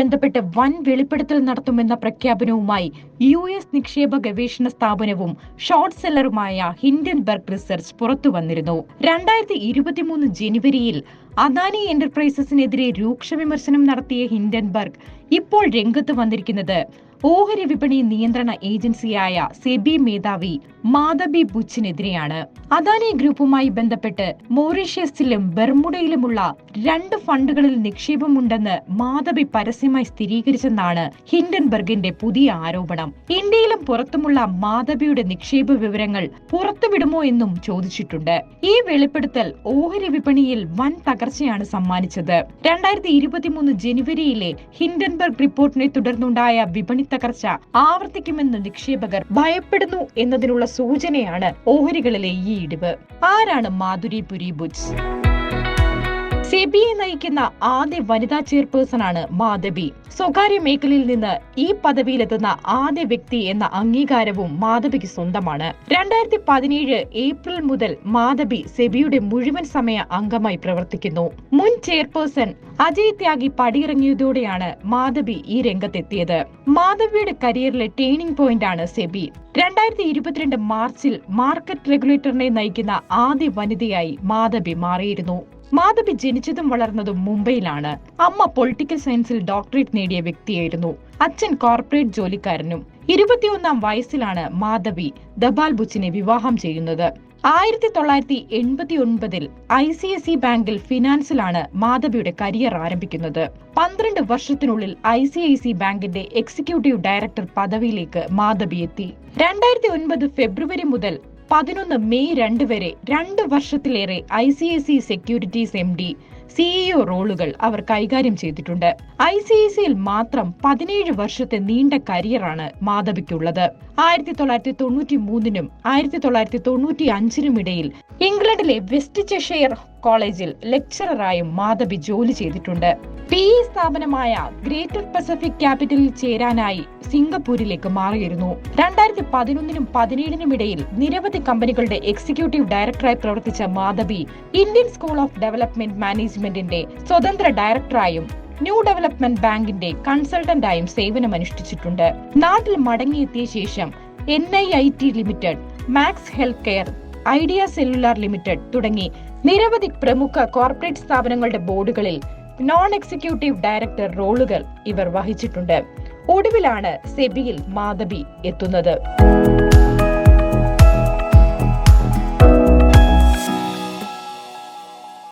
ബന്ധപ്പെട്ട് വൻ വെളിപ്പെടുത്തൽ നടത്തുമെന്ന പ്രഖ്യാപനവുമായി യു എസ് നിക്ഷേപ ഗവേഷണ സ്ഥാപനവും ഷോർട്ട് സെല്ലറുമായ ഹിൻഡൻബർഗ് റിസർച്ച് പുറത്തുവന്നിരുന്നു. രണ്ടായിരത്തി ഇരുപത്തിമൂന്ന് ജനുവരിയിൽ അദാനി എന്റർപ്രൈസസിനെതിരെ രൂക്ഷ വിമർശനം നടത്തിയ ഹിൻഡൻബർഗ് ഇപ്പോൾ രംഗത്ത് വന്നിരിക്കുന്നത് ഓഹരി വിപണി നിയന്ത്രണ ഏജൻസിയായ സെബി മേധാവി മാധബി ബുച്ചിനെതിരെയാണ്. അദാനി ഗ്രൂപ്പുമായി ബന്ധപ്പെട്ട് മൗറീഷ്യസിലും ബെർമുഡയിലുമുള്ള രണ്ട് ഫണ്ടുകളിൽ നിക്ഷേപമുണ്ടെന്ന് മാധബി പരസ്യമായി സ്ഥിരീകരിച്ചെന്നാണ് ഹിൻഡൻബർഗിന്റെ പുതിയ ആരോപണം. ഇന്ത്യയിലും പുറത്തുമുള്ള മാധബിയുടെ നിക്ഷേപ വിവരങ്ങൾ പുറത്തുവിടുമോ എന്നും ചോദിച്ചിട്ടുണ്ട്. ഈ വെളിപ്പെടുത്തൽ ഓഹരി വിപണിയിൽ വൻ തകർച്ചയാണ് സമ്മാനിച്ചത്. രണ്ടായിരത്തി ഇരുപത്തിമൂന്ന് ജനുവരിയിലെ ഹിൻഡൻബർഗ് റിപ്പോർട്ടിനെ തുടർന്നുണ്ടായ വിപണി തകർച്ച ആവർത്തിക്കുമെന്ന് നിക്ഷേപകർ ഭയപ്പെടുന്നു എന്നതിനുള്ള സൂചനയാണ് ഓഹരികളിലെ ഈ ഇടിവ്. ആരാണ് മാധുരി പുരി ബുച്ച് സെബിയെ നയിക്കുന്ന ആദ്യ വനിതാ ചെയർപേഴ്സൺ ആണ് മാധബി സ്വകാര്യ മേഖലയിൽ നിന്ന് ഈ പദവിയിലെത്തുന്ന ആദ്യ വ്യക്തി എന്ന അംഗീകാരവും മാധവിക്ക് സ്വന്തമാണ്. രണ്ടായിരത്തി പതിനേഴ് ഏപ്രിൽ മുതൽ മാധബി സെബിയുടെ മുഴുവൻ സമയ അംഗമായി പ്രവർത്തിക്കുന്നു. മുൻ ചെയർപേഴ്സൺ അജയ് ത്യാഗി പടിയിറങ്ങിയതോടെയാണ് മാധബി ഈ രംഗത്തെത്തിയത്. മാധവിയുടെ കരിയറിലെ ടേണിംഗ് പോയിന്റ് ആണ് സെബി. രണ്ടായിരത്തി ഇരുപത്തിരണ്ട് മാർച്ചിൽ മാർക്കറ്റ് റെഗുലേറ്ററിനെ നയിക്കുന്ന ആദ്യ വനിതയായി മാധബി മാറിയിരുന്നു. മാധവി ജനിച്ചതും വളർന്നതും മുംബൈയിലാണ്. അമ്മ പൊളിറ്റിക്കൽ സയൻസിൽ ഡോക്ടറേറ്റ് നേടിയ വ്യക്തിയായിരുന്നു. അച്ഛൻ കോർപ്പറേറ്റ് ജോലിക്കാരനും. ഇരുപത്തിയൊന്നാം വയസ്സിലാണ് മാധവി ദബാൽ ബുച്ചിനെ വിവാഹം ചെയ്യുന്നത്. ആയിരത്തി തൊള്ളായിരത്തി എൺപത്തി ഒൻപതിൽ ഐ സി എസ് ഇ ബാങ്കിൽ ഫിനാൻസിലാണ് മാധവിയുടെ കരിയർ ആരംഭിക്കുന്നത്. പന്ത്രണ്ട് വർഷത്തിനുള്ളിൽ ഐ സി ഐ സി ബാങ്കിന്റെ എക്സിക്യൂട്ടീവ് ഡയറക്ടർ പദവിയിലേക്ക് മാധവി എത്തി. രണ്ടായിരത്തി ഒൻപത് ഫെബ്രുവരി മുതൽ പതിനൊന്ന് മെയ് രണ്ട് വരെ രണ്ട് വർഷത്തിലേറെ I C I C securities M D. CEO റോളുകൾ അവർ കൈകാര്യം ചെയ്തിട്ടുണ്ട്. ഐ സി ഐ സിയിൽ മാത്രം പതിനേഴ് വർഷത്തെ നീണ്ട കരിയറാണ് മാധവിക്കുള്ളത്. ആയിരത്തി തൊള്ളായിരത്തി തൊണ്ണൂറ്റി മൂന്നിനും ആയിരത്തി തൊള്ളായിരത്തി തൊണ്ണൂറ്റി അഞ്ചിനും ഇടയിൽ ഇംഗ്ലണ്ടിലെ വെസ്റ്റ് ചെഷയർ കോളേജിൽ ലെക്ചററായും മാധവി ജോലി ചെയ്തിട്ടുണ്ട്. പി ഇ സ്ഥാപനമായ ഗ്രേറ്റർ പസഫിക് ക്യാപിറ്റലിൽ ചേരാനായി സിംഗപ്പൂരിലേക്ക് മാറിയിരുന്നു. രണ്ടായിരത്തി പതിനൊന്നിനും പതിനേഴിനും ഇടയിൽ നിരവധി കമ്പനികളുടെ എക്സിക്യൂട്ടീവ് ഡയറക്ടറായി പ്രവർത്തിച്ച Madhavi Indian School of Development മാനേജ്മെന്റിന്റെ സ്വതന്ത്ര ഡയറക്ടറായും ന്യൂ ഡെവലപ്മെന്റ് ബാങ്കിന്റെ കൺസൾട്ടന്റായും സേവനമനുഷ്ഠിച്ചിട്ടുണ്ട്. നാട്ടിൽ മടങ്ങിയെത്തിയ ശേഷം N I I T limited Max Healthcare Idea Cellular limited തുടങ്ങി നിരവധി പ്രമുഖ കോർപ്പറേറ്റ് സ്ഥാപനങ്ങളുടെ ബോർഡുകളിൽ നോൺ എക്സിക്യൂട്ടീവ് ഡയറക്ടർ റോളുകൾ ഇവർ വഹിച്ചിട്ടുണ്ട്. ഒടുവിലാണ് സെബിയിൽ മാധബി എത്തുന്നത്.